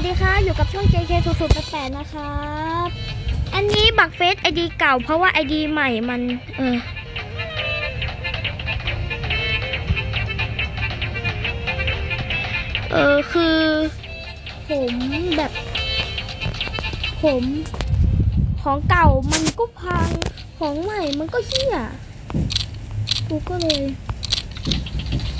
วัสดีค่ะอยู่กับช่อง JK 0 0 8นะครับ อันนี้บักเฟซไอดีเก่าเพราะว่าไอดีใหม่มัน เออ เออ คือ ผมแบบ ผมของเก่ามันก็พัง ของใหม่มันก็เหี้ยกูก็เลย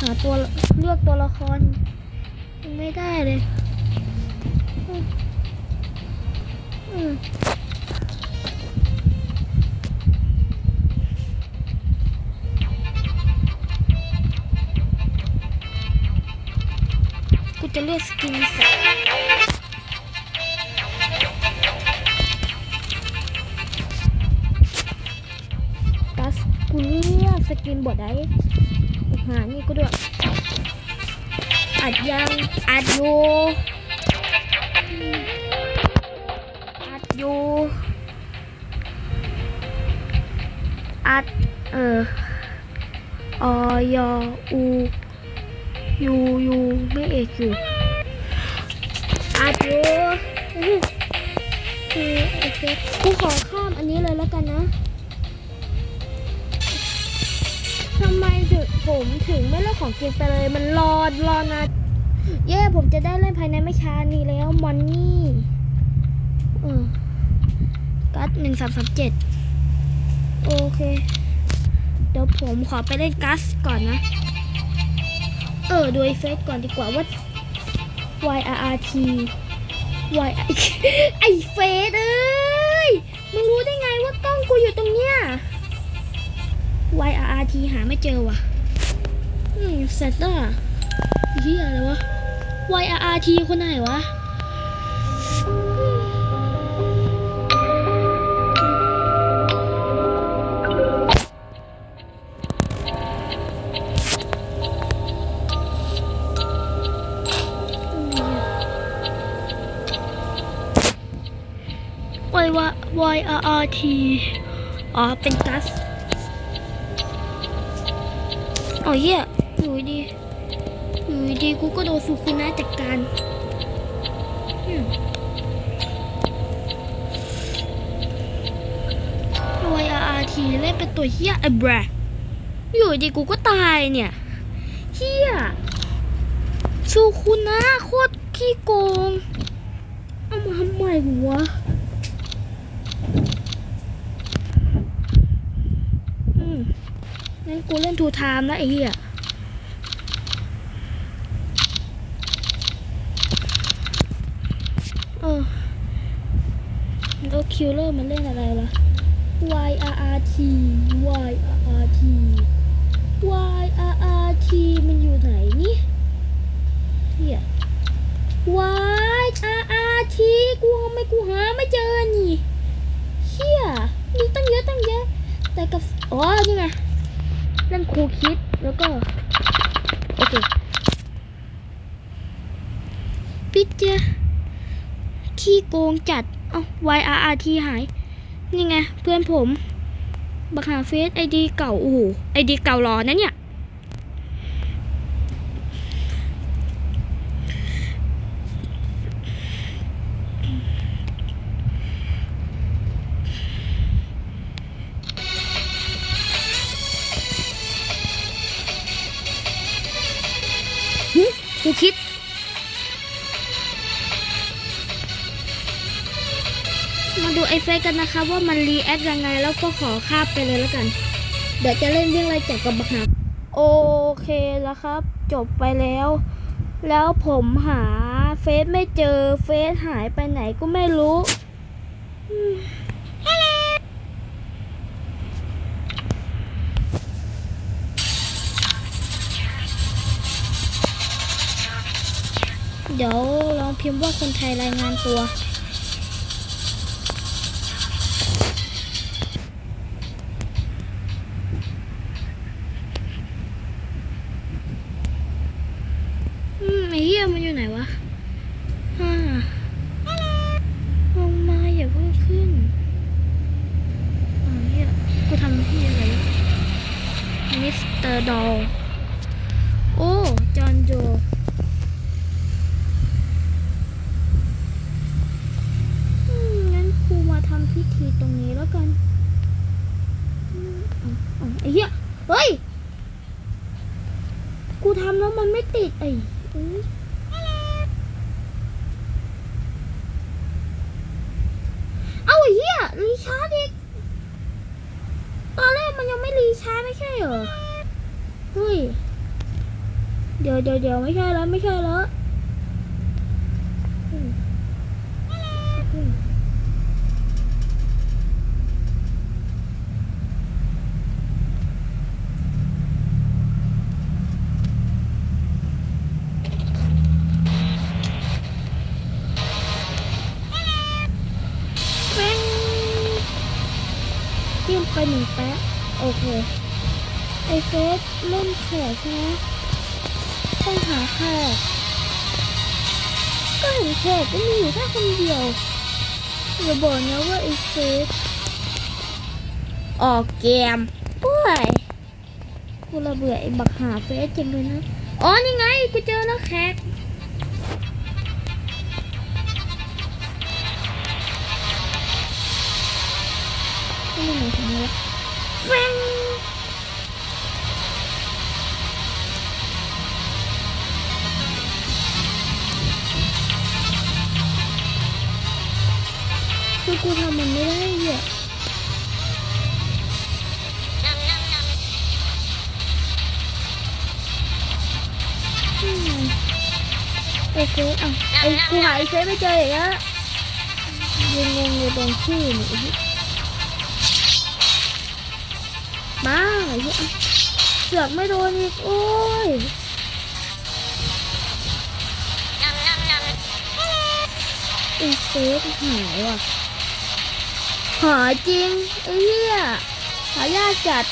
หาตัวเลือกตัวละคร ไม่ได้เลย อืมอืมกูจะเลือกสกินสั อยู่อัดเออออยอูยูยูไม่เอกอยู่อัดอยู่คือโอเคกูขอข้ามอันนี้เลยแล้วกันนะทำไมถึงผมถึงไม่เล่นของเกมไปเลย มันรอรอนาเย่ผมจะได้เล่นภายในไม่ช้านี้แล้วมอนนี่เออ กัสหนึ่งสามสามเจ็ดโอเค เดี๋ยวผมขอไปเล่นกัสก่อนนะ เออดูไอเฟซก่อนดีกว่าว่า Y R R T Y ไอเฟซเอ้ยมึงรู้ได้ไงว่ากล้องกูอยู่ตรงเนี้ย Y R R T หาไม่เจอว่ะ อืมเสร็จแล้วอะเฮียอะไรวะ Y R R T คนไหนวะ Y Y R R T อ๋อ เป็นกัสอ๋อเหี้ยอยู่ดีอยู่ดีกูก็โดนสุคุนะจัดการอืม YRRT เล่นเป็นตัวเหี้ยไอ้แบรอยู่ดีกูก็ตายเนี่ยเหี้ยสุคุนะโคตรขี้โกง เอามาทำไมวะ อืม งั้นกูเล่นทูไทม์นะไอ้เหี้ยเออแล้วคิวเลอร์มันเล่นอะไรล่ะ Y R R T Y R R T Y R R T มันอยู่ไหนนี่เหี้ย Y R R T กูทำไมกูหาไม่เจอนี่เหี้ยมีตั้งเยอะตั้งเยอะแต่กับ อ๋อ นี่ไง ครูคิดแล้วก็โอเคพิจาขี้โกงจัด เอ้า YRRT หาย นี่ไง เพื่อนผม บักหาเฟซไอดีเก่า โอ้โหไอดีเก่ารอนะเนี่ย กูคิด มาดูไอเฟซกันนะคะว่ามันรีแอคยังไงแล้วก็ขอคาบไปเลยแล้วกัน เดี๋ยวจะเล่นเรื่องอะไรจากกับบักหนักโอเคแล้วครับ จบไปแล้ว แล้วผมหาเฟซไม่เจอเฟซหายไปไหนก็ไม่รู้อืม เดี๋ยวลองพิมพ์ว่าคนไทยรายงานตัว อืมไอ้เหี้ยมันอยู่ไหนวะฮ่าลงมาอย่าเพิ่งขึ้นอ๋อเหี้ยกูทำเหี้ยอะไรมิสเตอร์ดอลโอ้ จอห์นโจ ตรงนี้แล้ว กันอืมเอาเอาไอ้เหี้ย เฮ้ย กูทำแล้วมันไม่ติดไอ้เอ้ยเอาไอ้เหี้ยรีชาร์จอีกตอนแรกมันยังไม่รีชาร์จไม่ใช่เหรอ เฮ้ย เดี๋ยวเดี๋ยวเดี๋ยวไม่ใช่แล้วไม่ใช่แล้ว หนึ่งแป๊ะโอเค ไอเฟสเล่นแขกใช่ไหมต้องหาแขกก็เห็นแขกก็มีอยู่แค่คนเดียวอย่าบอกนะว่าไอเฟสออกเกมป่วยกูระเบื่อไอบักหาเฟสจังเลยนะ อ๋อ นี่ไง กูเจอแล้วแขก นี่มันไหนของมันวะแฟงคือกูทำมันไม่ได้เหยอะอืมไอเฟซอะไอ้กูหาไอเฟซไม่เจออีกแล้วยังงงอยู่ตรงชื่อนี่ มาเสือกไม่โดนอีก โอ้ยไอเซฟหายว่ะหายจริงไอ้เหี้ยหายากจัด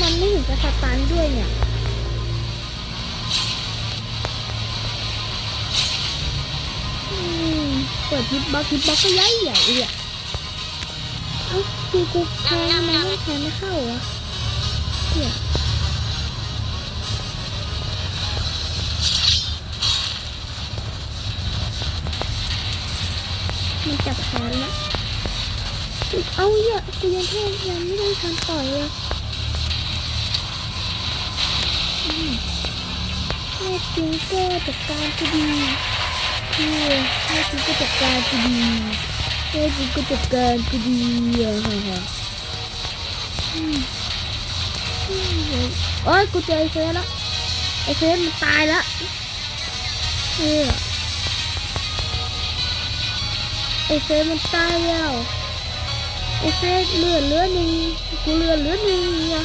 มันไม่เห็นจะสตันด้วยเนี่ยอืมเปิดฮิตบ็อกฮิตบ็อกก็ย้ายใหญ่เลยอะเอ้าคือกูแทงทำไมไม่แทงไม่เข้าวะเนี่ยมันจับแขนแล้วเอ้าเหี้ยกูยังแทงยังไม่ได้ทันต่อยเลย แม่จิงก็จัดการกูดีคือแม่กูก็จัดการกูดีแม่กูก็จัดการกูดีอะฮ่าฮ่าอืมอืมโอ้ยกูเจอไอเฟสแล้วไอเฟสมันตายแล้วเออไอเฟสมันตายแล้วไอเฟสเลือดเลือหนึ่งกูเลือดเลือหนึ่งเนี่ย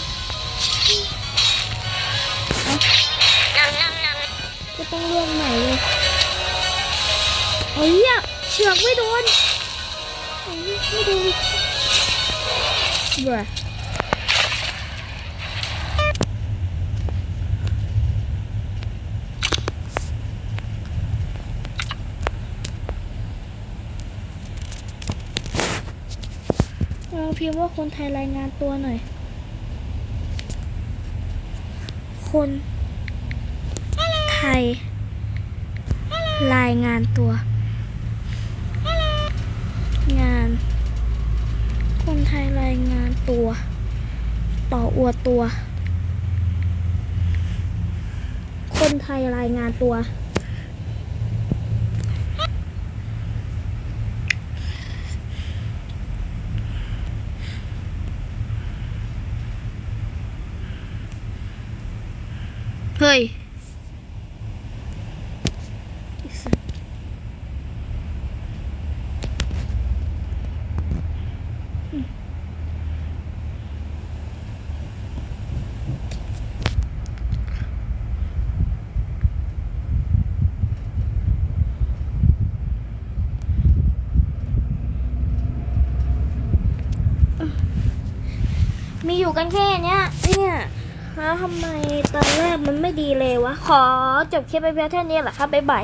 ต้องลือกใหม่เลยเฮ้ยอะเชือกไม่โดนไม่โดนเบื่อเราพิมพ์ว่าคนไทยรายงานตัวหน่อย คน ไทยรายงานตัว งาน คนไทยรายงานตัว ต่ออวดตัว คนไทยรายงานตัวเกันแค่เนี้ยเนี่ยทำไมตอนแรกมันไม่ดีเลยวะ ขอจบคลิปไปเพียงเท่านี้แหละครับบ๊ายบาย